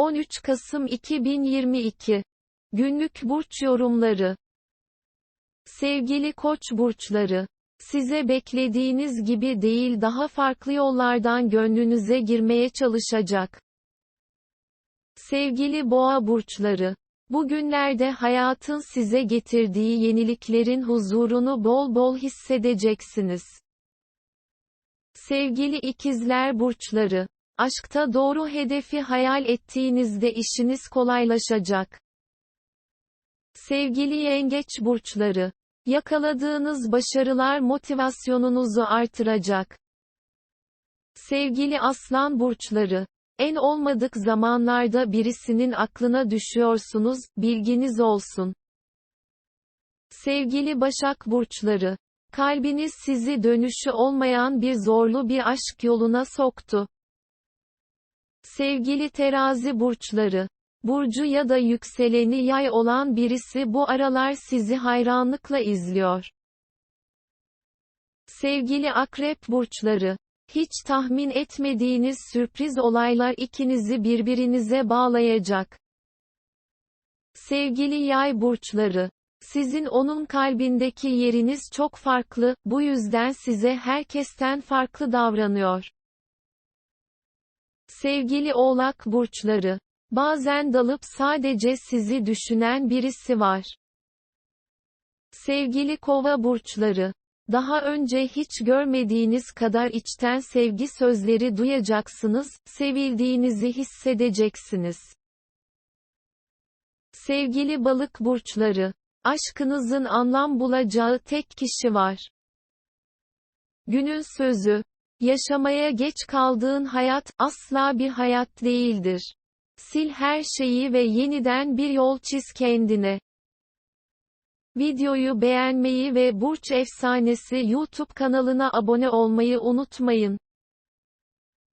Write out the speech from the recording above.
13 Kasım 2022 Günlük burç yorumları Sevgili Koç burçları, size beklediğiniz gibi değil daha farklı yollardan gönlünüze girmeye çalışacak. Sevgili Boğa burçları, bugünlerde hayatın size getirdiği yeniliklerin huzurunu bol bol hissedeceksiniz. Sevgili ikizler burçları, aşkta doğru hedefi hayal ettiğinizde işiniz kolaylaşacak. Sevgili yengeç burçları, yakaladığınız başarılar motivasyonunuzu artıracak. Sevgili aslan burçları, en olmadık zamanlarda birisinin aklına düşüyorsunuz, bilginiz olsun. Sevgili Başak burçları, kalbiniz sizi dönüşü olmayan bir zorlu bir aşk yoluna soktu. Sevgili terazi burçları, burcu ya da yükseleni yay olan birisi bu aralar sizi hayranlıkla izliyor. Sevgili akrep burçları, hiç tahmin etmediğiniz sürpriz olaylar ikinizi birbirinize bağlayacak. Sevgili yay burçları, sizin onun kalbindeki yeriniz çok farklı, bu yüzden size herkesten farklı davranıyor. Sevgili oğlak burçları, bazen dalıp sadece sizi düşünen birisi var. Sevgili kova burçları, daha önce hiç görmediğiniz kadar içten sevgi sözleri duyacaksınız, sevildiğinizi hissedeceksiniz. Sevgili balık burçları, aşkınızın anlam bulacağı tek kişi var. Günün sözü, yaşamaya geç kaldığın hayat, asla bir hayat değildir. Sil her şeyi ve yeniden bir yol çiz kendine. Videoyu beğenmeyi ve Burç Efsanesi YouTube kanalına abone olmayı unutmayın.